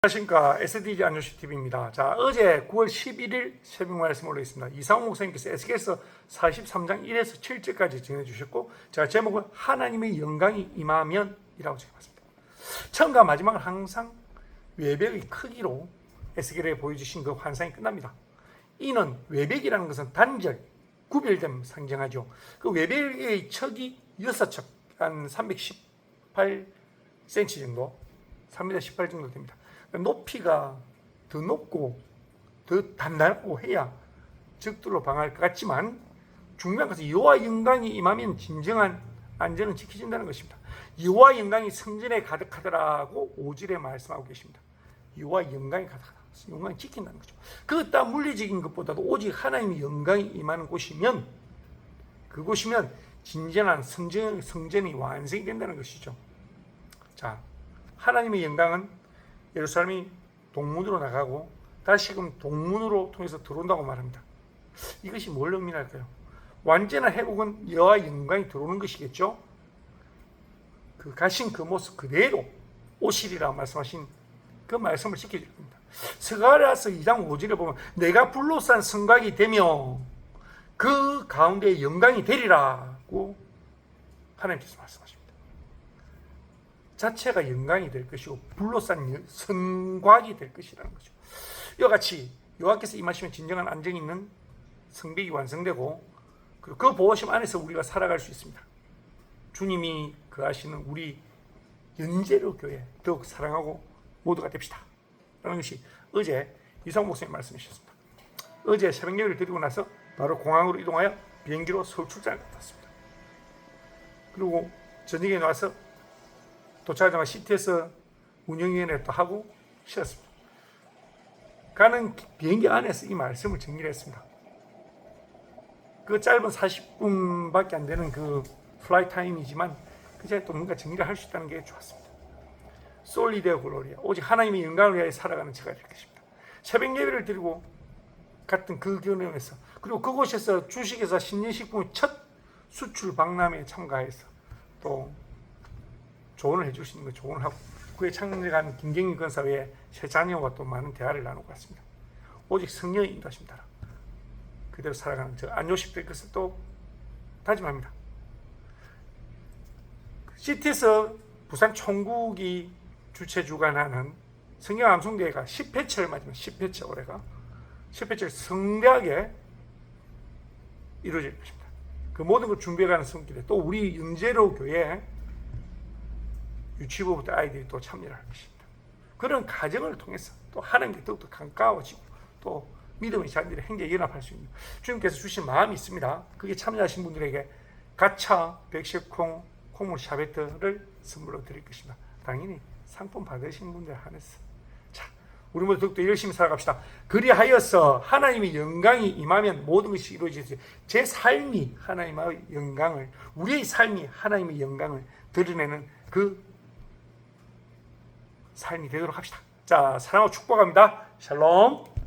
안녕하십니까 SDG 안조시 TV입니다. 자 어제 9월 11일 새벽 말씀 올려있습니다. 이상호 목사님께서 에스겔서 43장 1에서 7절까지 전해주셨고 제가 제목은 하나님의 영광이 임하면이라고 적어봤습니다. 처음과 마지막은 항상 외벽의 크기로 에스겔에 보여주신 그 환상이 끝납니다. 이는 외벽이라는 것은 단절, 구별됨 상징하죠. 그 외벽의 척이 6척, 한 318cm 정도, 3m 18 정도 됩니다. 높이가 더 높고 더 단단하고 해야 적들로 방어할 것 같지만 중요한 것은 여호와 영광이 임하면 진정한 안전은 지켜진다는 것입니다. 여호와 영광이 성전에 가득하더라고 오절에 말씀하고 계십니다. 여호와 영광이 가득하다. 영광이 지킨다는 거죠. 그따 물리적인 것보다도 오직 하나님의 영광이 임하는 곳이면 그곳이면 진정한 성전, 성전이 완성이 된다는 것이죠. 자, 하나님의 영광은 예루살렘이 동문으로 나가고 다시금 동문으로 통해서 들어온다고 말합니다. 이것이 뭘 의미할까요? 완전한 회복은 여호와 영광이 들어오는 것이겠죠. 그 가신 그 모습 그대로 오시리라 말씀하신 그 말씀을 지켜줄 겁니다. 스가랴서 2장 5절에 보면 내가 불로 싼 성곽이 되며 그 가운데 영광이 되리라고 하나님께서 말씀하십니다. 자체가 영광이 될 것이고 불로 싼 성곽이 될 것이라는 거죠. 이와 같이 여호와께서 임하시면 진정한 안정이 있는 성벽이 완성되고 그리고 그 보호심 안에서 우리가 살아갈 수 있습니다. 주님이 그하시는 우리 연제로 교회 더욱 사랑하고 모두가 됩시다. 라는 것이 어제 이상 목사님 말씀이셨습니다. 어제 새벽 예배를 드리고 나서 바로 공항으로 이동하여 비행기로 서울 출장을 갔습니다. 그리고 저녁에 나와서 도착하자마자 CT에서 운영위원회 또 하고 쉬었습니다. 가는 비행기 안에서 이 말씀을 정리를 했습니다. 그 짧은 40분밖에 안 되는 그 플라이 타임이지만 그 전에 또 뭔가 정리를 할 수 있다는 게 좋았습니다. 솔리데어 글로리아 오직 하나님의 영광을 위하여 살아가는 제가 될 것입니다. 새벽 예배를 드리고 갔던 그 경험에서 그리고 그곳에서 주식회사 신진식품 첫 수출 박람회에 참가해서 또 조언을 해주시는 거 조언을 하고 그에 창립한 김경희 건사회의 세 자녀와 또 많은 대화를 나누고 왔습니다. 오직 성령의 인도하심 따라 그대로 살아가는 저 안요십 될 것을 또 다짐합니다. 시티에서 부산 총국이 주최 주관하는 성경 암송대회가 10회차를 맞으면 10회차 올해가 10회차 성대하게 이루어질 것입니다. 그 모든 걸 준비해가는 성길에 또 우리 윤재로 교회 유치부부터 아이들이 또 참여를 할 것입니다. 그런 과정을 통해서 또 하나님께 더욱더 가까워지고 또 믿음의 자녀들의 행제에 연합할 수 있는 주님께서 주신 마음이 있습니다. 그게 참여하신 분들에게 가차, 백식콩, 콩물 샤베트를 선물로 드릴 것입니다. 당연히 상품 받으신 분들 한해서 자, 우리 모두 더욱더 열심히 살아갑시다. 그리하여서 하나님의 영광이 임하면 모든 것이 이루어지지. 제 삶이 하나님의 영광을 우리의 삶이 하나님의 영광을 드러내는 그 삶이 되도록 합시다. 자, 사랑하고 축복합니다. 샬롬.